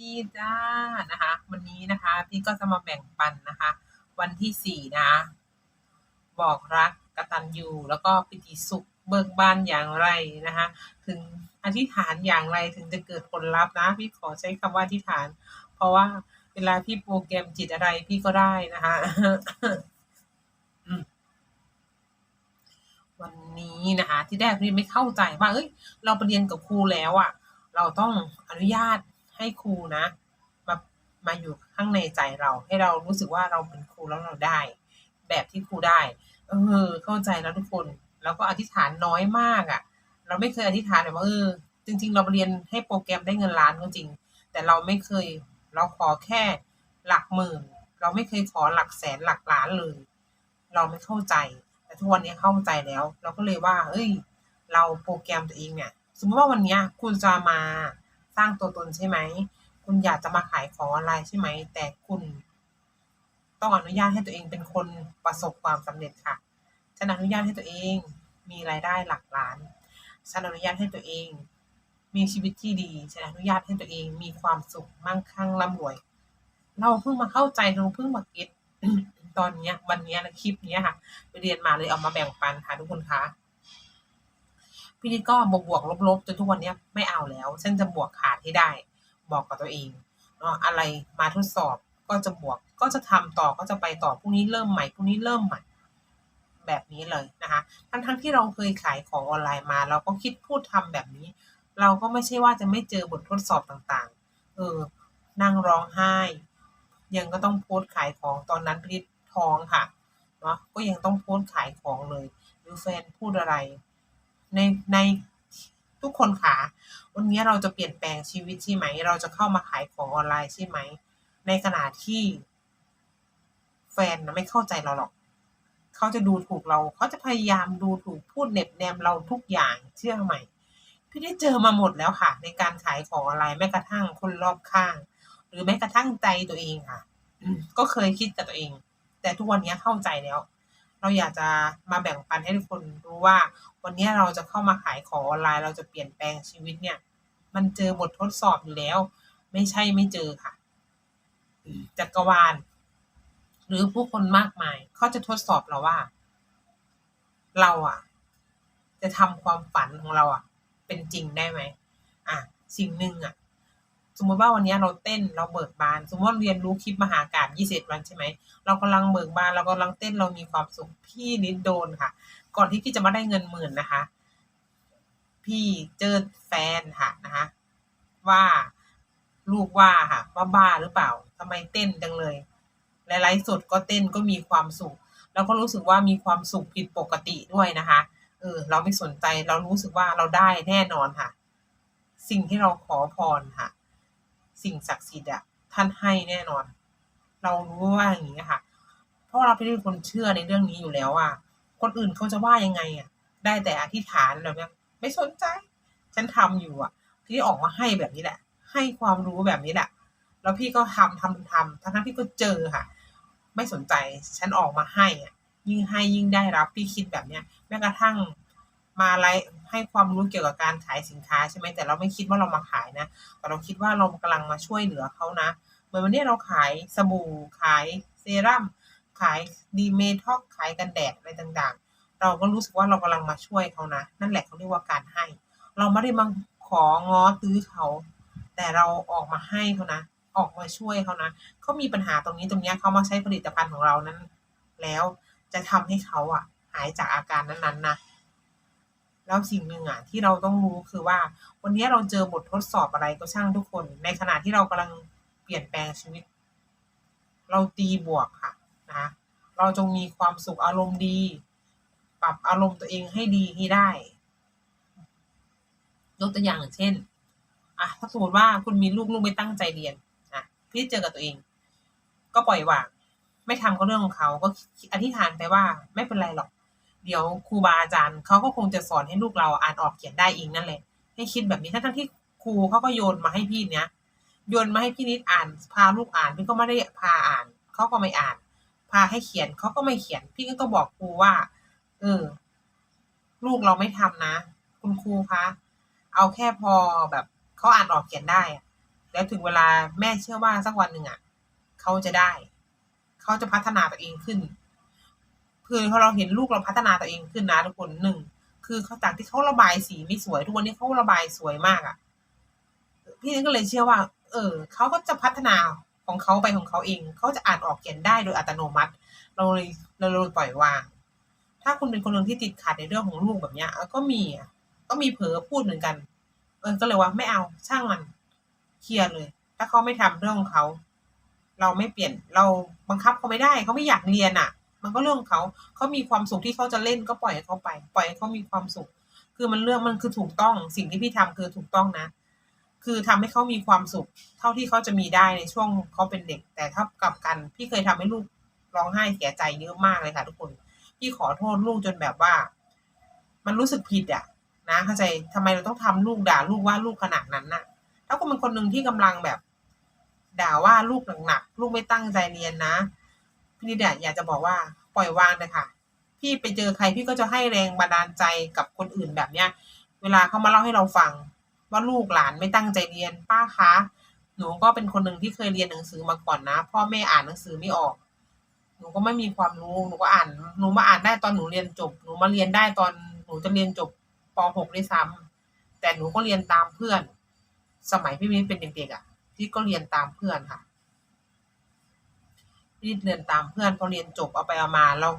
ดีจ้านะคะ วันนี้นะคะ พี่ก็จะมาแบ่งปันนะคะ วันที่สี่นะ บอกรักกตัญญูแล้วก็ปิติสุขเบิกบานอย่างไรนะคะ ถึงอธิษฐานอย่างไรถึงจะเกิดผลลัพธ์นะ พี่ขอใช้คำว่าอธิษฐาน เพราะว่าเวลาพี่โปรแกรมจิตอะไรพี่ก็ได้นะคะวันนี้นะคะ ที่แรกพี่ไม่เข้าใจว่าเอ้ย เราไปเรียนกับครูแล้วอะ่ะ เราต้องอนุญาต ให้ครูนะมามาอยู่ข้างในใจเรา ให้เรารู้สึกว่าเราเป็นครูแล้วเราได้ แบบที่ครูได้ เออ เข้าใจแล้วทุกคนแล้วก็อธิษฐานน้อยมากอะ่ะ เราไม่เคยอธิษฐานแบบว่าเออจริง ๆ เราเรียนให้โปรแกรมได้เงินล้านก็จริง แต่เราไม่เคยเราขอแค่หลักหมื่น เราไม่เคยขอหลักแสนหลักล้านเลย เราไม่เข้าใจ แต่ทุกวันนี้เข้าใจแล้ว เราก็เลยว่า เอ้ย เราโปรแกรมตัวเองเนี่ยสมมติว่าวันเนี้ยคุณจะมา สร้างตัวตนใช่ไหม คุณอยากจะมาขายของออนไลน์ใช่ไหม แต่คุณต้องอนุญาตให้ตัวเองเป็นคนประสบความสำเร็จค่ะ ฉันอนุญาตให้ตัวเองมีรายได้หลักล้าน ฉันอนุญาตให้ตัวเอง มีชีวิตที่ดี ฉันอนุญาตให้ตัวเองมีความสุขมั่งคั่งร่ำรวย เราเพิ่งมาเข้าใจเราเพิ่งมาเก็ตตอนเนี้ยวันเนี้ยนะคลิปเนี้ยค่ะ ไปเรียนมาเลยเอามาแบ่งปันค่ะทุกคนคะ พี่นิดก็บวกบวกลบลบจนทุกวันนี้ไม่เอาแล้วฉันจะบวกขาดให้ได้ บอกกับตัวเองเนาะอะไรมาทดสอบก็จะบวกก็จะทำต่อก็จะไปต่อพรุ่งนี้เริ่มใหม่พรุ่งนี้เริ่มใหม่แบบนี้เลยนะคะทั้งทั้งที่เราเคยขายของออนไลน์มา เราก็คิดพูดทำแบบนี้ เราก็ไม่ใช่ว่าจะไม่เจอบททดสอบต่างๆ เออ นั่งร้องไห้ ยังก็ต้องโพสต์ขายของตอนนั้นพลิตท้องค่ะเนาะก็ยังต้องโพสต์ขายของเลย หรือแฟนพูดอะไร ในในทุกคนค่ะวันนี้เราจะเปลี่ยนแปลงชีวิตใช่ไหม เราจะเข้ามาขายของออนไลน์ใช่ไหม ในขณะที่ แฟนนะไม่เข้าใจเราหรอก เขาจะดูถูกเรา เขาจะพยายามดูถูกพูดเหน็บแนมเราทุกอย่างเชื่อไหมพี่ได้เจอมาหมดแล้วค่ะ ในการขายของออนไลน์แม้กระทั่งคนรอบข้าง หรือแม้กระทั่งใจตัวเองค่ะก็เคยคิดกับตัวเอง แต่ทุกวันนี้เข้าใจแล้ว เราอยากจะมาแบ่งปันให้ทุกคนรู้ว่า วันนี้เราจะเข้ามาขายของออนไลน์ เราจะเปลี่ยนแปลงชีวิตเนี่ย มันเจอบททดสอบอยู่แล้ว ไม่ใช่ไม่เจอค่ะ จักรวาล หรือผู้คนมากมายเขาจะทดสอบเราว่า เราอะ จะทำความฝันของเราอะ เป็นจริงได้ไหมอะสิ่งหนึ่งอะ สมมติว่าวันนี้เราเต้นเราเบิกบาน สมมติว่าเรียนรู้คลิปมหากาบยี่สิบวันใช่ไหมเรากำลังเบิกบานเรากำลังเต้นเรามีความสุขพี่นิดโดนค่ะ ก่อนที่พี่จะมาได้เงินหมื่นนะคะ พี่เจอแฟนค่ะนะคะ ว่าลูกว่าค่ะว่าบ้าหรือเปล่าทำไมเต้นจังเลยหลายๆสดก็เต้นก็มีความสุข แล้วก็รู้สึกว่ามีความสุขผิดปกติด้วยนะคะเออเราไม่สนใจเรารู้สึกว่าเราได้แน่นอนค่ะ สิ่งที่เราขอพรค่ะ สิ่งศักดิ์สิทธิ์อะท่านให้แน่นอน เรารู้ว่าอย่างนี้ค่ะ เพราะเราเป็นคนเชื่อในเรื่องนี้อยู่แล้วอะ คนอื่นเขาจะว่ายังไงอะ ได้แต่อธิษฐานแบบนี้ไม่สนใจ ฉันทำอยู่อะ พี่ออกมาให้แบบนี้แหละ ให้ความรู้แบบนี้แหละ แล้วพี่ก็ทำทำทำทั้งทั้งพี่ก็เจอค่ะ ไม่สนใจ ฉันออกมาให้อะ ยิ่งให้ยิ่งได้รับพี่คิดแบบเนี้ย แม้กระทั่งมาไลฟ์ให้ความรู้เกี่ยวกับการขายสินค้าใช่ไหมแต่เราไม่คิดว่าเรามาขายนะ แต่เราคิดว่าเรากำลังมาช่วยเหลือเขานะ เหมือนวันนี้เราขายสบู่ขายเซรั่ม ขายดีเมท็อกขายกันแดดอะไรต่างๆ เราก็รู้สึกว่าเรากำลังมาช่วยเขานะ นั่นแหละเขาเรียกว่าการให้ เราไม่ได้มาของ้อตื้อเขา แต่เราออกมาให้เขานะ ออกมาช่วยเขานะเขามีปัญหาตรงนี้ตรงนี้เขามาใช้ผลิตภัณฑ์ของเรานั้น แล้วจะทำให้เขาอะ หายจากอาการนั้นๆนะแล้วสิ่งหนึ่งอะที่เราต้องรู้คือว่า วันนี้เราเจอบททดสอบอะไรก็ช่างทุกคน ในขณะที่เรากำลังเปลี่ยนแปลงชีวิต เราตีบวกค่ะ นะเราจงมีความสุขอารมณ์ดี ปรับอารมณ์ตัวเองให้ดีให้ได้ยกตัวอย่างเช่นอะถ้าสมมติว่าคุณมีลูกลูกไม่ตั้งใจเรียนอะพี่เจอกับตัวเอง ก็ปล่อยวาง ไม่ทำก็เรื่องของเขา ก็อธิษฐานไปว่าไม่เป็นไรหรอก เดี๋ยวครูบาอาจารย์เขาก็คงจะสอนให้ลูกเราอ่านออกเขียนได้เองนั่นแหละให้คิดแบบนี้ทั้งที่ครูเขาก็โยนมาให้พี่เนี้ยโยนมาให้พี่นิดอ่าน พาลูกอ่านพี่ก็ไม่ได้พาอ่านเขาก็ไม่อ่านาให้เขียนเขาก็ไม่เขียน พี่ก็ต้องบอกครูว่า เออ ลูกเราไม่ทำนะ คุณครูคะเอาแค่พอแบบเขาอ่านออกเขียนได้แล้วถึงเวลาแม่เชื่อว่าสักวันหนึ่งอะเขาจะได้เขาจะพัฒนาตัวเองขึ้นคือพอเราเห็นลูกเราพัฒนาตัวเองขึ้นนะทุกคนหนึ่งคือเขาจากที่เขาระบายสีไม่สวยทุกวันนี้เขาระบายสวยมากอะพี่นี่ก็เลยเชื่อว่า เออเขาก็จะพัฒนา ของเขาไปของเขาเอง เขาจะอ่านออกเขียนได้โดยอัตโนมัติ เราเลยเราเลยปล่อยวาง ถ้าคุณเป็นคนหนึ่งที่ติดขัดในเรื่องของลูกแบบเนี้ยก็มีอะก็มีเผลอพูดเหมือนกัน เออก็เลยว่าไม่เอาช่างมันเคลียร์เลย ถ้าเขาไม่ทำเรื่องของเขา เราไม่เปลี่ยนเราบังคับเขาไม่ได้เขาไม่อยากเรียนอะ มันก็เรื่องของเขาเขามีความสุขที่เขาจะเล่นก็ปล่อยเขาไป ปล่อยให้เขามีความสุข คือมันเรื่องมันคือถูกต้องสิ่งที่พี่ทำคือถูกต้องนะ คือทำให้เขามีความสุข เท่าที่เขาจะมีได้ในช่วงเขาเป็นเด็ก แต่ถ้ากลับกัน พี่เคยทำให้ลูกร้องไห้เสียใจเยอะมากเลยค่ะ ทุกคนพี่ขอโทษลูกจนแบบว่า มันรู้สึกผิดอะ นะเข้าใจทำไมเราต้องทำลูกด่าลูกว่าลูกขนาดนั้นน่ะถ้าคุณเป็นคนหนึ่งที่กำลังแบบ ด่าว่าลูกหนักๆลูกไม่ตั้งใจเรียนนะพี่นิดอยากจะบอกว่าปล่อยวางเลยค่ะพี่ไปเจอใครพี่ก็จะให้แรงบันดาลใจกับคนอื่นแบบเนี้ย เวลาเขามาเล่าให้เราฟัง ว่าลูกหลานไม่ตั้งใจเรียนป้าคะหนูก็เป็นคนหนึ่งที่เคยเรียนหนังสือมาก่อนนะ พ่อแม่อ่านหนังสือไม่ออก หนูก็ไม่มีความรู้หนูก็อ่านหนูมาอ่านได้ตอนหนูเรียนจบ หนูมาเรียนได้ตอนหนูจะเรียนจบป .6 ด้วยซ้ำแต่หนูก็เรียนตามเพื่อน สมัยพี่มิ้นเป็นเด็กๆอะพี่ก็เรียนตามเพื่อนค่ะพี่เรียนตามเพื่อนพอเรียนจบเอาไปเอามาเรา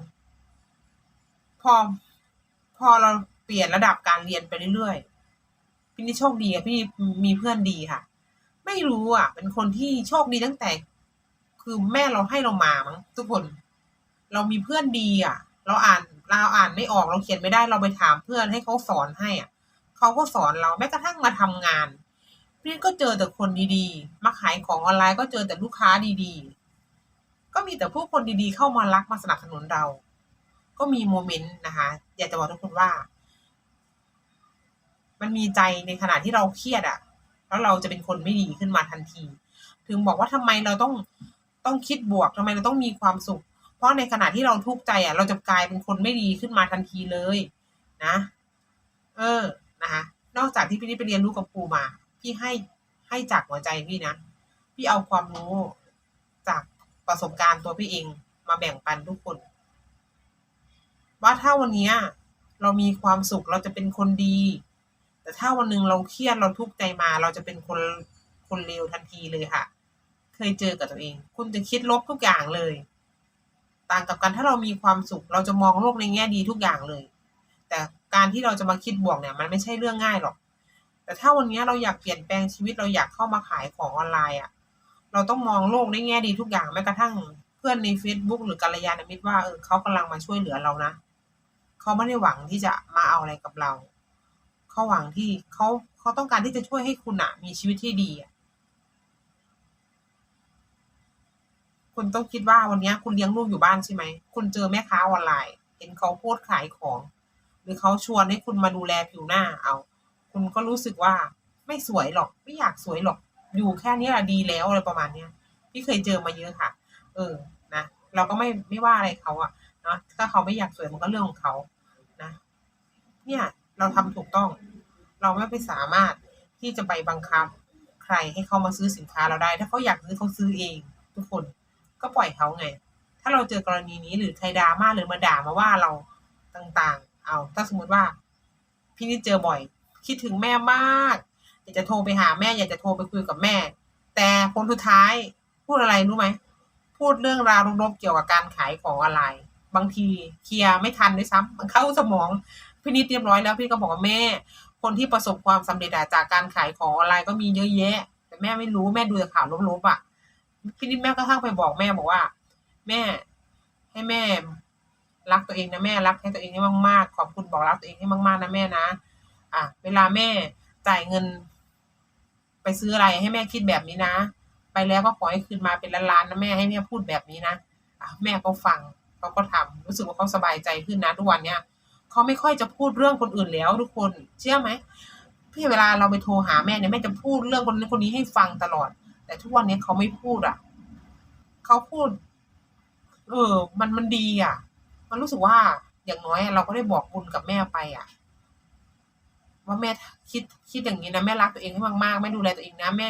พอพอเราเปลี่ยนระดับการเรียนไปเรื่อยๆ พี่นี่โชคดีอะพี่มีเพื่อนดีค่ะ ไม่รู้อะ เป็นคนที่โชคดีตั้งแต่ คือแม่เราให้เรามามั้งทุกคน เรามีเพื่อนดีอะ เราอ่านเราอ่านไม่ออกเราเขียนไม่ได้เราไปถามเพื่อนให้เขาสอนให้อะเขาก็สอนเราแม้กระทั่งมาทำงาน พี่ก็เจอแต่คนดีๆ มาขายของออนไลน์ก็เจอแต่ลูกค้าดีๆ ก็มีแต่ผู้คนดีๆ เข้ามารักมาสนับสนุนเรา ก็มีโมเมนต์นะคะ อยากจะบอกทุกคนว่า มันมีใจในขณะที่เราเครียดอะ่ะแล้วเราจะเป็นคนไม่ดีขึ้นมาทันที ถึงบอกว่าทำไมเราต้องต้องคิดบวกทำไมเราต้องมีความสุข เพราะในขณะที่เราทุกข์ใจอะ่ะเราจะกลายเป็นคนไม่ดีขึ้นมาทันทีเลย นะ เออนะคะนอกจากที่พี่นี่ไปเรียนรู้กับครูมา พี่ให้ให้จากหัวใจพี่นะ พี่เอาความรู้จากประสบการณ์ตัวพี่เองมาแบ่งปันทุกคน ว่าถ้าวันนี้เรามีความสุขเราจะเป็นคนดี แต่ถ้าวันหนึ่งเราเครียดเราทุกข์ใจมา เราจะเป็นคนคนเลวทันทีเลยค่ะ เคยเจอกับตัวเอง คุณจะคิดลบทุกอย่างเลย ต่างกับการถ้าเรามีความสุข เราจะมองโลกในแง่ดีทุกอย่างเลย แต่การที่เราจะมาคิดบวกเนี่ย มันไม่ใช่เรื่องง่ายหรอก แต่ถ้าวันนี้เราอยากเปลี่ยนแปลงชีวิตเราอยากเข้ามาขายของออนไลน์อะ เราต้องมองโลกในแง่ดีทุกอย่างแม้กระทั่งเพื่อนใน Facebook หรือกัลยาณมิตรว่าเออเขากำลังมาช่วยเหลือเรานะ เขาไม่ได้หวังที่จะมาเอาอะไรกับเรา เขาหวังที่เขาเขาต้องการที่จะช่วยให้คุณอะมีชีวิตที่ดีอะคุณต้องคิดว่าวันนี้คุณเลี้ยงลูกอยู่บ้านใช่ไหม คุณเจอแม่ค้าออนไลน์ เห็นเขาโพสขายของ หรือเขาชวนให้คุณมาดูแลผิวหน้าเอา คุณก็รู้สึกว่าไม่สวยหรอก ไม่อยากสวยหรอก อยู่แค่นี้แหละดีแล้วอะไรประมาณเนี้ยพี่เคยเจอมาเยอะค่ะ เออ นะ เราก็ไม่ไม่ว่าอะไรเขาอะเนาะถ้าเขาไม่อยากสวยมันก็เรื่องของเขา นะ เนี่ย เราทำถูกต้อง เราไม่ไปสามารถที่จะไปบังคับ ใครให้เขามาซื้อสินค้าเราได้ ถ้าเขาอยากซื้อเขาซื้อเอง ทุกคนก็ปล่อยเขาไง ถ้าเราเจอกรณีนี้หรือใครด่ามาหรือมาด่ามาว่าเราต่างๆ เอาถ้าสมมติว่า พี่นี่เจอบ่อย คิดถึงแม่มากอยากจะโทรไปหาแม่ อยากจะโทรไปคุยกับแม่ แต่ผลสุดท้ายพูดอะไรรู้ไหมพูดเรื่องราวลบๆเกี่ยวกับการขายของออนไลน์บางทีเคลียร์ไม่ทันด้วยซ้ำมันเข้าสมองพี่นิดเรียบร้อยแล้วพี่ก็บอกว่าแม่ คนที่ประสบความสำเร็จจากการขายของออนไลน์ก็มีเยอะแยะ แต่แม่ไม่รู้แม่ดูแต่ข่าวลบๆอะพี่นิดแม่ก็ทั้งไปบอกแม่บอกว่า แม่ ให้แม่ รักตัวเองนะแม่รักให้ตัวเองให้มากๆขอบคุณบอกรักตัวเองให้มากๆนะแม่นะอะเวลาแม่จ่ายเงิน ไปซื้ออะไรให้แม่คิดแบบนี้นะไปแล้วก็ขอให้คืนมาเป็นล้านๆนะแม่ให้แม่พูดแบบนี้นะอะแม่ก็ฟังเขาก็ทำรู้สึกว่าเขาสบายใจขึ้นนะทุกวันเนี้ย เขาไม่ค่อยจะพูดเรื่องคนอื่นแล้วทุกคนเชื่อไหมพี่เวลาเราไปโทรหาแม่เนี่ยแม่จะพูดเรื่องคนนี้คนนี้ให้ฟังตลอด แต่ทุกวันนี้เขาไม่พูดอะเขาพูด เออ มันมันดีอะ มันรู้สึกว่าอย่างน้อยเราก็ได้บอกบุญกับแม่ไปอะ ว่าแม่คิดคิดอย่างนี้นะแม่รักตัวเองให้มากๆแม่ดูแลตัวเองนะแม่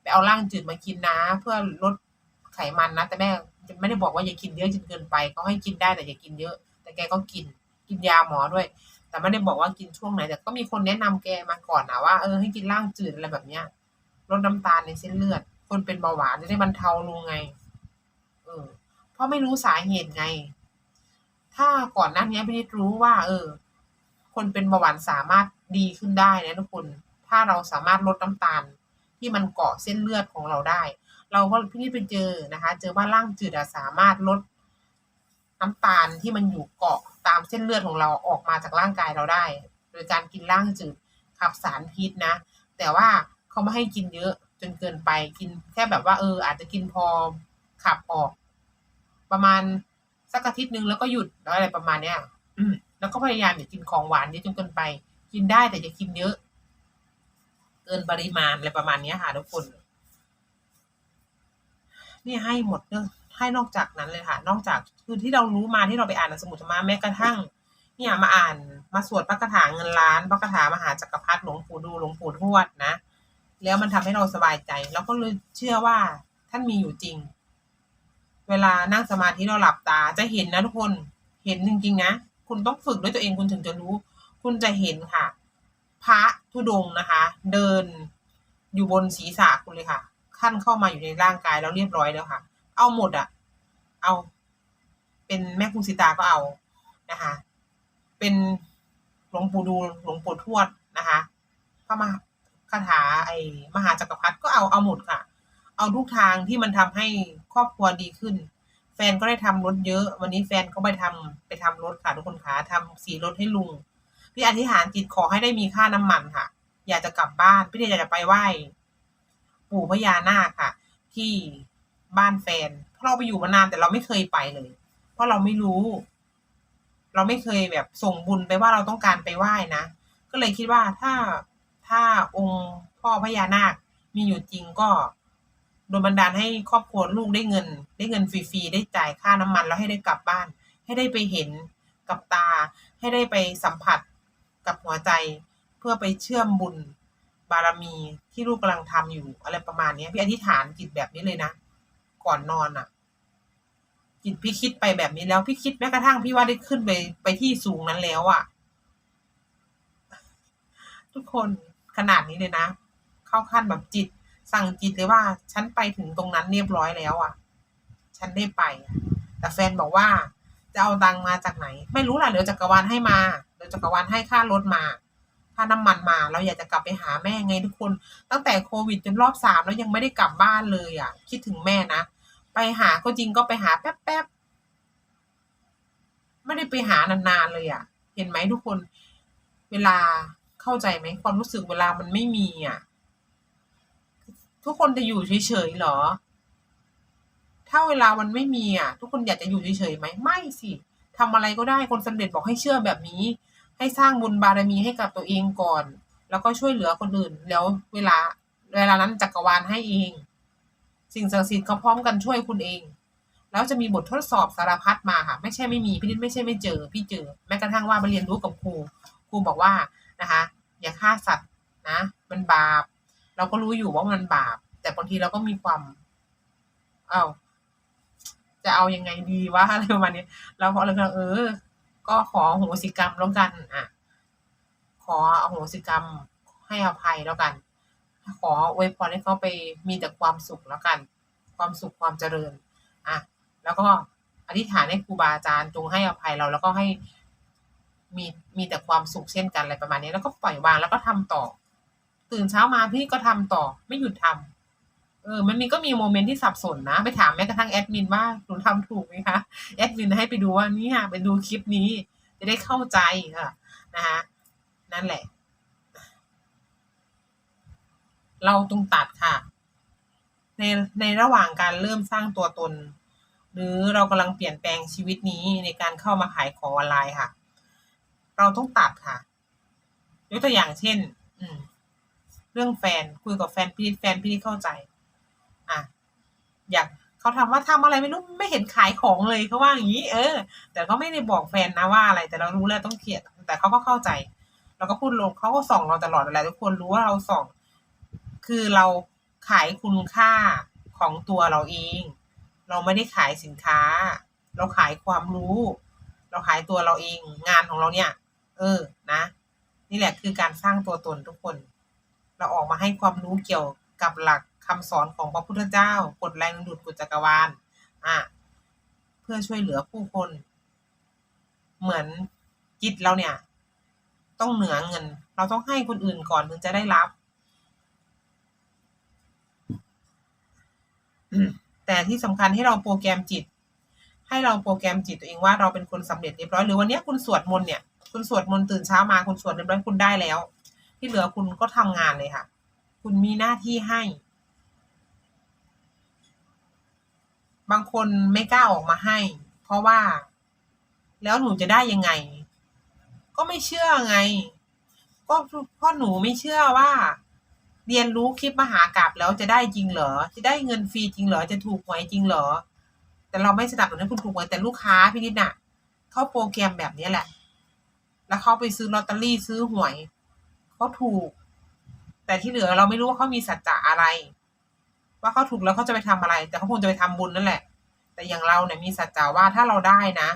แบเอาร่างจืดมากินนะ เพื่อลดไขมันนะแต่แม่ไม่ได้บอกว่าอย่ากินเยอะจนเกินไปก็ให้กินได้แต่อย่ากินเยอะ แต่แกก็กิน กินยาหมอด้วย แต่ไม่ได้บอกว่ากินช่วงไหน แต่ก็มีคนแนะนำแกมาก่อนนะว่าเออให้กินร่างจืดอะไรแบบเนี้ยลดน้ำตาลในเส้นเลือด คนเป็นเบาหวานจะได้บรรเทาลงไง เออ เพราะไม่รู้สาเหตุไง ถ้าก่อนหน้านี้พี่นิดรู้ว่า เออ คนเป็นเบาหวานสามารถดีขึ้นได้นะทุกคน ถ้าเราสามารถลดน้ำตาล ที่มันเกาะเส้นเลือดของเราได้ เราก็พี่นี่ไปเจอนะคะ เจอว่าร่างจืดสามารถลดน้ำตาลที่มันอยู่เกาะ ตามเส้นเลือดของเราออกมาจากร่างกายเราได้ โดยการกินร่างจืดขับสารพิษนะ แต่ว่าเขาไม่ให้กินเยอะจนเกินไปกินแค่แบบว่าเออ อาจจะกินพอขับออก ประมาณสักอาทิตย์หนึ่งแล้วก็หยุดแล้วอะไรประมาณเนี้ย อืมแล้วก็พยายามอย่ากินของหวานเยอะจนเกินไป กินได้แต่อย่ากินเยอะ เกินปริมาณอะไรประมาณนี้ค่ะทุกคน นี่ให้หมดเรื่อง ให้นอกจากนั้นเลยค่ะ นอกจากคือที่เรารู้มาที่เราไปอ่านในสมุดธรรมะแม้กระทั่งเนี่ยมาอ่านมาสวดพระคาถาเงินล้านพระคาถามหาจักรพรรดิหลวงปู่ดูหลวงปู่ทวดนะแล้วมันทำให้เราสบายใจแล้วก็เลยเชื่อว่าท่านมีอยู่จริง เวลานั่งสมาธิเราหลับตาจะเห็นนะทุกคนเห็นจริงๆนะคุณต้องฝึกด้วยตัวเองคุณถึงจะรู้ คุณจะเห็นค่ะ พระธุดงค์นะคะ เดินอยู่บนศีรษะคุณเลยค่ะขั้นเข้ามาอยู่ในร่างกายแล้วเรียบร้อยแล้วค่ะ เอาหมดอะเอา เป็นแม่ครูสิตาก็เอานะคะ เป็นหลวงปู่ดูหลวงปู่ทวดนะคะพระมหาคาถาไอ้มหาจักรพรรดิก็เอาเอาหมดค่ะ เอาทุกทางที่มันทำให้ครอบครัวดีขึ้น แฟนก็ได้ทำรถเยอะ วันนี้แฟนก็ไปทำไปทำรถค่ะทุกคนคะทำสีรถให้ลุงพี่อธิษฐานจิตขอให้ได้มีค่าน้ำมันค่ะ อยากจะกลับบ้านพี่เดชอยากจะไปไหว้ปู่พญานาคค่ะ ที่ บ้านแฟน เพราะเราไปอยู่มานานแต่เราไม่เคยไปเลย เพราะเราไม่รู้ เราไม่เคยแบบส่งบุญไปว่าเราต้องการไปไหว้นะ ก็เลยคิดว่าถ้าถ้าองค์พ่อพญานาคมีอยู่จริงก็โดนบันดาลให้ครอบครัวลูกได้เงิน ได้เงินฟรีๆได้จ่ายค่าน้ำมันแล้วให้ได้กลับบ้าน ให้ได้ไปเห็นกับตา ให้ได้ไปสัมผัสกับหัวใจ เพื่อไปเชื่อมบุญบารมีที่ลูกกำลังทำอยู่อะไรประมาณนี้พี่อธิษฐานจิตแบบนี้เลยนะ ก่อนนอนอะ จิตพี่คิดไปแบบนี้แล้วพี่คิดแม้กระทั่งพี่ว่าได้ขึ้นไปไปที่สูงนั้นแล้วอะ ทุกคนขนาดนี้เลยนะ เข้าขั้นแบบจิต สั่งจิตเลยว่า ฉันไปถึงตรงนั้นเรียบร้อยแล้วอะ ฉันได้ไป แต่แฟนบอกว่า จะเอาตังมาจากไหน ไม่รู้แหละเดี๋ยวจักรวาลให้มาเดี๋ยวจักรวาลให้ค่ารถมาค่าน้ำมันมาเราอยากจะกลับไปหาแม่ไงทุกคน ตั้งแต่โควิดจนรอบสามแล้วยังไม่ได้กลับบ้านเลยอะ คิดถึงแม่นะ ไปหาก็จริงก็ไปหาแป๊บๆไม่ได้ไปหานานๆเลยอะ เห็นไหมทุกคน เวลาเข้าใจไหมความรู้สึกเวลามันไม่มีอะ ทุกคนจะอยู่เฉยๆหรอ ถ้าเวลามันไม่มีอะ ทุกคนอยากจะอยู่เฉยๆไหมไม่สิทำอะไรก็ได้คนสำเร็จบอกให้เชื่อแบบนี้ ให้สร้างบุญบารมีให้กับตัวเองก่อน แล้วก็ช่วยเหลือคนอื่น แล้วเวลา เวลานั้นจักรวาลให้เอง สิ่งศักดิ์สิทธิ์เขาพร้อมกันช่วยคุณเอง แล้วจะมีบททดสอบสารพัดมาค่ะ ไม่ใช่ไม่มีพี่นิดไม่ใช่ไม่เจอ พี่เจอ แม้กระทั่งว่าไปเรียนรู้กับครู ครูบอกว่านะคะ อย่าฆ่าสัตว์นะ มันบาป เราก็รู้อยู่ว่ามันบาป แต่บางทีเราก็มีความเอา้าจะเอายังไงดีวะอะไรประมาณนี้เราพอเราก็เออ ก็ขอโหสิกรรมแล้วกัน อะ ขออโหสิกรรมให้อภัยแล้วกัน ขออวยพรให้เขาไปมีแต่ความสุขแล้วกัน ความสุขความเจริญอะแล้วก็อธิษฐานให้ครูบาอาจารย์จงให้อภัยเราแล้วก็ให้มีมีแต่ความสุขเช่นกันอะไรประมาณนี้ แล้วก็ปล่อยวางแล้วก็ทำต่อ ตื่นเช้ามาพี่ก็ทำต่อ ไม่หยุดทำเออ มันมีก็มีโมเมนต์ที่สับสนนะ ไปถามแม้กระทั่งแอดมินว่าหนูทำถูกไหมคะแอดมินให้ไปดูว่านี่ค่ะไปดูคลิปนี้ จะได้เข้าใจค่ะนะคะนั่นแหละ เราต้องตัดค่ะ ในในระหว่างการเริ่มสร้างตัวตน หรือเรากำลังเปลี่ยนแปลงชีวิตนี้ในการเข้ามาขายของออนไลน์ค่ะ เราต้องตัดค่ะยกตัวอย่างเช่น อืม เรื่องแฟนคุยกับแฟนพี่แฟนพี่เข้าใจ อะ อยากเขาทำว่าทำอะไรไม่รู้ไม่เห็นขายของเลยเขาว่าอย่างนี้ เออ แต่ก็ไม่ได้บอกแฟนนะว่าอะไร แต่เรารู้แล้วต้องเขียนแต่เขาก็เข้าใจ เราก็พูดลงเขาก็ส่องเราตลอดอะไรทุกคนรู้ว่าเราส่อง คือเราขายคุณค่าของตัวเราเอง เราไม่ได้ขายสินค้า เราขายความรู้ เราขายตัวเราเองงานของเราเนี่ย เออนะ นี่แหละคือการสร้างตัวตนทุกคน เราออกมาให้ความรู้เกี่ยวกับหลักคำสอนของพระพุทธเจ้ากฎแรงดึงดูดกฎจักรวาลอะเพื่อช่วยเหลือผู้คน เหมือนจิตเราเนี่ย ต้องเหนือเงิน เราต้องให้คนอื่นก่อนถึงจะได้รับ แต่ที่สำคัญให้เราโปรแกรมจิต ให้เราโปรแกรมจิตตัวเองว่าเราเป็นคนสำเร็จเรียบร้อยหรือวันนี้คุณสวดมนต์เนี่ย คุณสวดมนต์ตื่นเช้ามาคุณสวดเรียบร้อยคุณได้แล้ว ที่เหลือคุณก็ทำงานเลยค่ะ คุณมีหน้าที่ให้ บางคนไม่กล้าออกมาให้ เพราะว่า แล้วหนูจะได้ยังไง ก็ไม่เชื่อไง ก็เพราะหนูไม่เชื่อว่า เรียนรู้คลิปมหากราบแล้วจะได้จริงเหรอ จะได้เงินฟรีจริงเหรอ จะถูกหวยจริงเหรอ แต่เราไม่สนับสนุนให้คุณถูกหวยแต่ลูกค้าพี่นิดน่ะ เข้าโปรแกรมแบบนี้แหละ แล้วเขาไปซื้อลอตเตอรี่ซื้อหวยเขาถูก แต่ที่เหลือเราไม่รู้ว่าเขามีสัจจะอะไร ว่าเขาถูกแล้วเขาจะไปทำอะไร แต่เขาคงจะไปทำบุญนั่นแหละ แต่อย่างเราเนี่ยมีสัจจะว่าถ้าเราได้นะ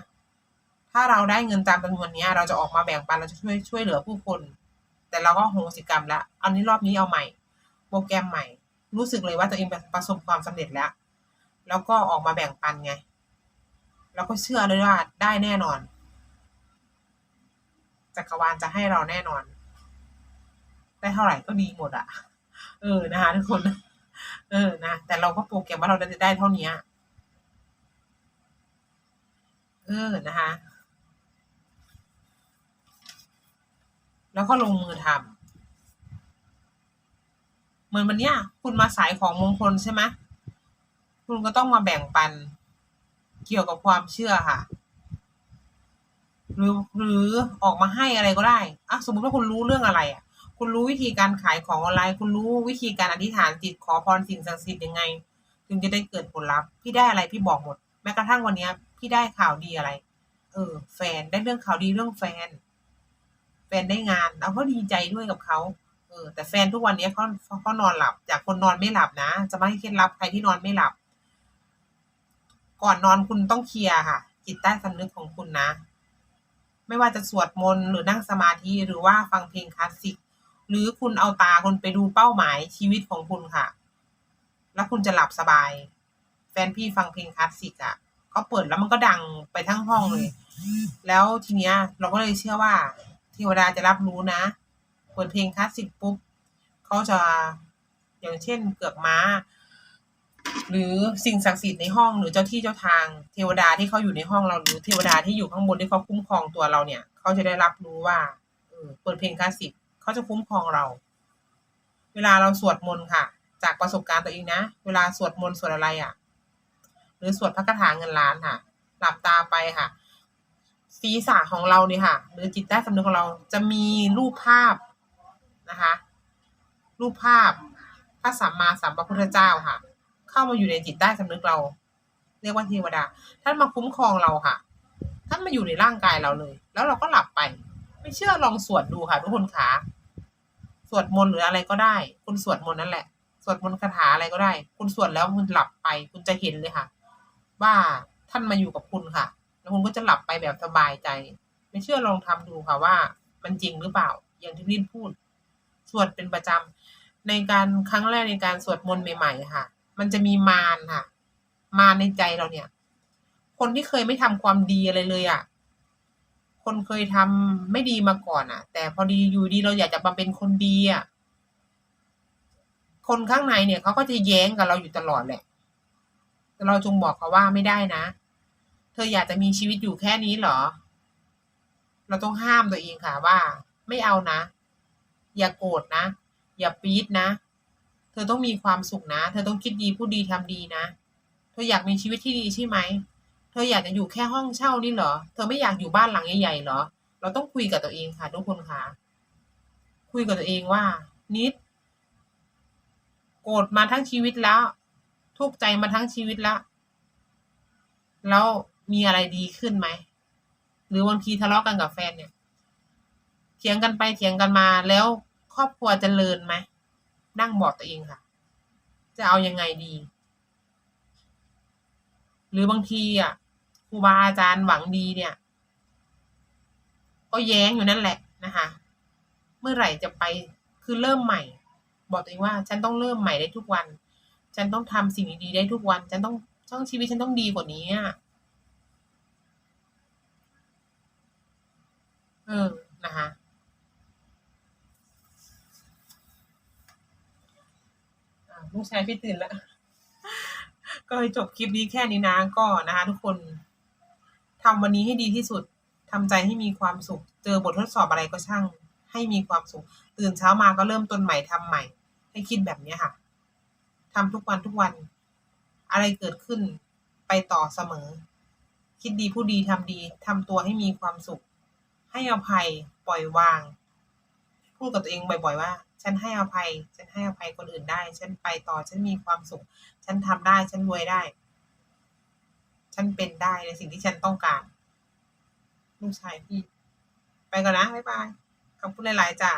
ถ้าเราได้เงินตามจำนวนนี้เราจะออกมาแบ่งปันเราจะช่วยช่วยเหลือผู้คน แต่เราก็โหสิกรรมละอันนี้รอบนี้เอาใหม่ โปรแกรมใหม่ รู้สึกเลยว่าตัวเองประสบความสำเร็จแล้ว แล้วก็ออกมาแบ่งปันไง แล้วก็เชื่อเลยว่าได้แน่นอน จักรวาลจะให้เราแน่นอน ได้เท่าไหร่ก็ดีหมดอะเออนะคะทุกคน เออนะแต่เราก็โปรแกรมว่าเราจะได้เท่านี้เออนะคะแล้วก็ลงมือทำ เหมือนวันเนี้ยคุณมาสายของมงคลใช่ไหมคุณก็ต้องมาแบ่งปัน เกี่ยวกับความเชื่อค่ะ หรือหรือออกมาให้อะไรก็ได้อะสมมติว่าคุณรู้เรื่องอะไรอะ คุณรู้วิธีการขายของออนไลน์ คุณรู้วิธีการอธิษฐานจิตขอพรสิ่งศักดิ์สิทธิ์ยังไง ถึงจะได้เกิดผลลัพธ์พี่ได้อะไรพี่บอกหมด แม้กระทั่งวันเนี้ย พี่ได้ข่าวดีอะไร เออ แฟนได้เรื่องข่าวดีเรื่องแฟน แฟนได้งานเราก็ดีใจด้วยกับเขา เออแต่แฟนทุกวันนี้เขาเขานอนหลับ จากคนนอนไม่หลับนะ จะไม่ให้เคล็ดลับใครที่นอนไม่หลับ ก่อนนอนคุณต้องเคลียร์ค่ะ จิตใต้สำนึกของคุณนะ ไม่ว่าจะสวดมนต์หรือนั่งสมาธิหรือว่าฟังเพลงคลาสสิก หรือคุณเอาตาคุณไปดูเป้าหมายชีวิตของคุณค่ะ แล้วคุณจะหลับสบาย แฟนพี่ฟังเพลงคลาสสิกอะ่ะเขาเปิดแล้วมันก็ดังไปทั้งห้องเลย แล้วทีเนี้ย เราก็เลยเชื่อว่าเทวดาจะรับรู้นะ เปิดเพลงคลาสสิกปุ๊บเขาจะอย่างเช่นเกือกม้า หรือสิ่งศักดิ์สิทธิ์ในห้องหรือเจ้าที่เจ้าทางเทวดาที่เขาอยู่ในห้องเราหรือเทวดาที่อยู่ข้างบนที่เขาคุ้มครองตัวเราเนี่ยเขาจะได้รับรู้ว่าเออเปิดเพลงคลาสสิกเขาจะคุ้มครองเรา เวลาเราสวดมนต์ค่ะ จากประสบการณ์ตัวเองนะ เวลาสวดมนต์สวดอะไรอะ่ะ หรือสวดพระคาถาเงินล้านค่ะ หลับตาไปค่ะศีรษะของเราเนี่ยค่ะ หรือจิตใต้สำนึกของเราจะมีรูปภาพ นะคะ รูปภาพพระสัมมาสัมพุทธเจ้าค่ะ เข้ามาอยู่ในจิตใต้สำนึกเรา เรียกว่าเทวดา ท่านมาคุ้มครองเราค่ะ ท่านมาอยู่ในร่างกายเราเลย แล้วเราก็หลับไป ไม่เชื่อลองสวดดูค่ะทุกคนคะสวดมนต์หรืออะไรก็ได้ คุณสวดมนต์นั่นแหละสวดมนต์คาถาอะไรก็ได้ คุณสวดแล้วคุณหลับไป คุณจะเห็นเลยค่ะ ว่าท่านมาอยู่กับคุณค่ะ แล้วคุณก็จะหลับไปแบบสบายใจ ไม่เชื่อลองทำดูค่ะว่า มันจริงหรือเปล่า อย่างที่พี่พูด สวดเป็นประจำในการครั้งแรกในการสวดมนต์ใหม่ๆค่ะ มันจะมีมารค่ะ มารในใจเราเนี่ย คนที่เคยไม่ทำความดีอะไรเลยอะ คนเคยทำไม่ดีมาก่อนอะ แต่พอดีอยู่ดีเราอยากจะมาเป็นคนดีอะ คนข้างในเนี่ยเขาก็จะแย้งกับเราอยู่ตลอดแหละแต่เราจงบอกเขาว่าไม่ได้นะ เธออยากจะมีชีวิตอยู่แค่นี้เหรอ เราต้องห้ามตัวเองค่ะว่า ไม่เอานะ อย่าโกรธนะ อย่าปี๊ดนะ เธอต้องมีความสุขนะ เธอต้องคิดดีพูดดีทำดีนะ เธออยากมีชีวิตที่ดีใช่ไหม เธออยากจะอยู่แค่ห้องเช่านี่เหรอ เธอไม่อยากอยู่บ้านหลังใหญ่ๆเหรอ เราต้องคุยกับตัวเองค่ะทุกคนค่ะ คุยกับตัวเองว่า นิด โกรธมาทั้งชีวิตแล้ว ทุกข์ใจมาทั้งชีวิตแล้ว แล้วมีอะไรดีขึ้นไหม หรือบางทีทะเลาะกันกับแฟนเนี่ย เถียงกันไปเถียงกันมาแล้วครอบครัวจเจริญไหมนั่งบอกตัวเองค่ะ จะเอายังไงดี หรือบางทีอะครูบาอาจารย์หวังดีเนี่ย ก็แย้งอยู่นั่นแหละนะคะเมื่อไหร่จะไปคือเริ่มใหม่ บอกตัวเองว่าฉันต้องเริ่มใหม่ได้ทุกวัน ฉันต้องทำสิ่งดีๆได้ทุกวัน ฉันต้องช่องชีวิตฉันต้องดีกว่านี้อะเออนะคะ อ่า ลูกชายพี่ตื่นแล้ว ก็จบคลิปนี้แค่นี้นะก็นะคะทุกคนทำวันนี้ให้ดีที่สุดทำใจให้มีความสุข เจอบททดสอบอะไรก็ช่าง ให้มีความสุข ตื่นเช้ามาก็เริ่มต้นใหม่ทำใหม่ ให้คิดแบบเนี้ค่ะทำทุกวันทุกวัน อะไรเกิดขึ้นไปต่อเสมอ คิดดีพูดดีทำดีทำตัวให้มีความสุข ให้อภัยปล่อยวาง พูดกับตัวเองบ่อย ๆ ว่า ฉันให้อภัย ฉันให้อภัยคนอื่นได้ ฉันไปต่อ ฉันมีความสุข ฉันทำได้ ฉันรวยได้ ฉันเป็นได้ในสิ่งที่ฉันต้องการ ลูกชายพี่ ไปก่อนนะ บ๊ายบาย ขอบคุณหลาย ๆ จ้ะ